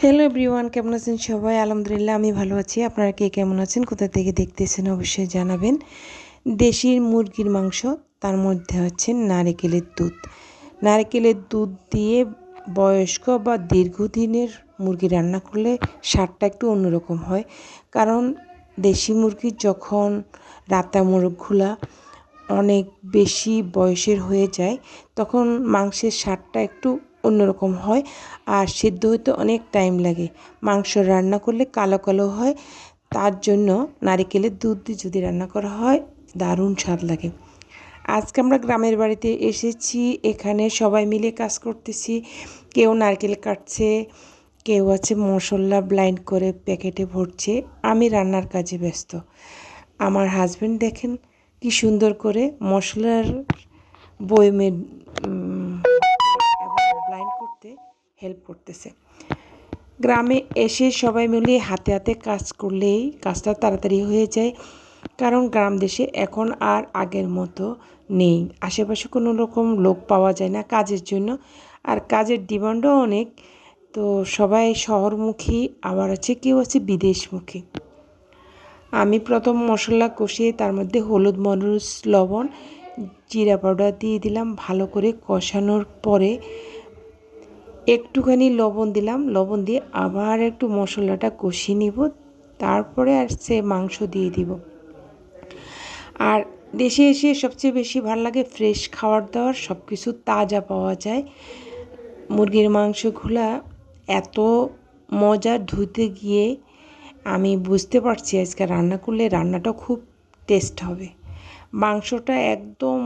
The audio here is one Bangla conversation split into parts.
হ্যালো এভরিওয়ান কেমন আছেন সবাই? আলহামদুলিল্লাহ, আমি ভালো আছি। আপনারা কে কেমন আছেন, কোথা থেকে দেখতেছেন অবশ্যই জানাবেন। দেশি মুরগির মাংস, তার মধ্যে হচ্ছে নারিকেলের দুধ। নারিকেলের দুধ দিয়ে বয়স্ক বা দীর্ঘদিনের মুরগি রান্না করলে স্বাদটা একটু অন্যরকম হয়। কারণ দেশি মুরগি যখন রাতা মোরগগুলা অনেক বেশি বয়সের হয়ে যায়, তখন মাংসের স্বাদটা একটু অন্যরকম হয়। আর সিদ্ধ হতে অনেক টাইম লাগে। মাংস রান্না করলে কালো কালো হয়। তার জন্য নারিকেলের দুধ দিয়ে যদি রান্না করা হয়, দারুণ স্বাদ লাগে। আজকে আমরা গ্রামের বাড়িতে এসেছি। এখানে সবাই মিলে কাজ করতেছি। কেউ নারকেল কাটছে, কেউ আছে মশলা ব্লাইন্ড করে প্যাকেটে ভরছে। আমি রান্নার কাজে ব্যস্ত। আমার হাজব্যান্ড দেখেন কি সুন্দর করে মশলার বয়মে হেল্প করতেছে। গ্রামে এসে সবাই মিলে হাতে হাতে কাজ করলেই কাজটা তাড়াতাড়ি হয়ে যায়, কারণ গ্রাম দেশে এখন আর আগের মতো নেই। আশেপাশে কোনো রকম লোক পাওয়া যায় না কাজের জন্য, আর কাজের ডিমান্ডও অনেক। তো সবাই শহরমুখী, আবার আছে কেউ আছে বিদেশমুখী। আমি প্রথম মশলা কষিয়ে তার মধ্যে হলুদ, মরিচ, লবণ, জিরা পাউডার দিয়ে দিলাম। ভালো করে কষানোর পরে একটুখানি লবণ দিলাম, লবণ দিয়ে আবার একটু মশলাটা কষিয়ে নিব, তারপরে আর সে মাংস দিয়ে দিব। আর দেশে এসে সবচেয়ে বেশি ভালো লাগে ফ্রেশ খাবার দাবার সব কিছু তাজা পাওয়া যায়। মুরগির মাংসগুলা এত মজা ধুতে গিয়ে আমি বুঝতে পারছি আজকে রান্না করলে রান্নাটা খুব টেস্ট হবে। মাংসটা একদম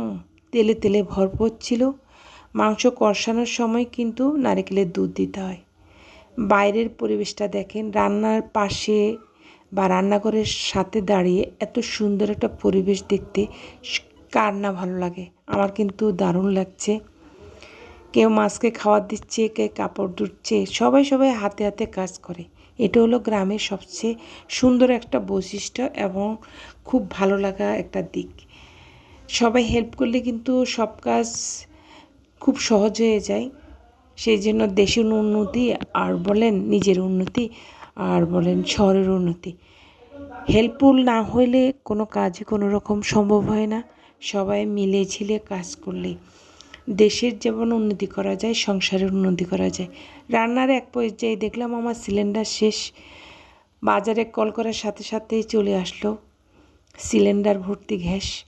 তেলে তেলে ভরপুর ছিল। মাংস কষানোর সময় কিন্তু নারকেলের দুধ দিতে হয়। বাইরের পরিবেশটা দেখেন, রান্নার পাশে বা রান্নাঘরের সাথে দাঁড়িয়ে এত সুন্দর একটা পরিবেশ দেখতে, কার না ভালো লাগে? আমার কিন্তু দারুণ লাগছে। কেউ মাছকে খাবার দিচ্ছে কে কাপড় ধুচ্ছে, সবাই সবাই হাতে হাতে কাজ করে। এটা হলো গ্রামের সবচেয়ে সুন্দর একটা বৈশিষ্ট্য এবং খুব ভালো লাগা একটা দিক। সবাই হেল্প করলে কিন্তু সব কাজ খুব সহজ হয়ে যায়। সেই জন্য দেশের উন্নতি আর বলেন নিজের উন্নতি আর বলেন শহরের উন্নতি। হেল্পফুল না হইলে কোনো কাজই কোনো রকম সম্ভব হয় না। সবাই মিলে ঝিলে কাজ করলে দেশের যেমন উন্নতি করা যায়, সংসারের উন্নতি করা যায়। রান্নার এক পর্যায়ে দেখলাম আমার সিলিন্ডার শেষ। বাজারে কল করার সাথে সাথেই চলে আসলো। সিলিন্ডার ভর্তি গ্যাস।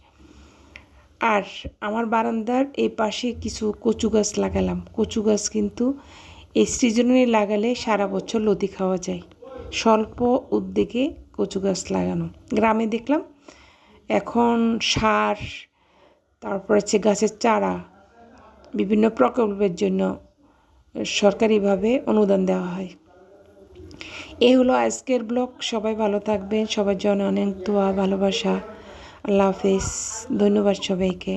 আর আমার বারান্দার এই পাশে কিছু কচু গাছ লাগালাম। কচু গাছ কিন্তু এই সিজনে লাগালে সারা বছর লতি খাওয়া যায়। স্বল্প উদ্যোগে কচু গাছ লাগানো। গ্রামে দেখলাম এখন সার, তারপর হচ্ছে গাছের চারা, বিভিন্ন প্রকল্পের জন্য সরকারিভাবে অনুদান দেওয়া হয়। এই হলো আজকের ব্লগ। সবাই ভালো থাকবেন। সবার জন্য অনেক দোয়া, ভালোবাসা। আল্লাহ হাফিজ ধন্যবাদ সবাইকে।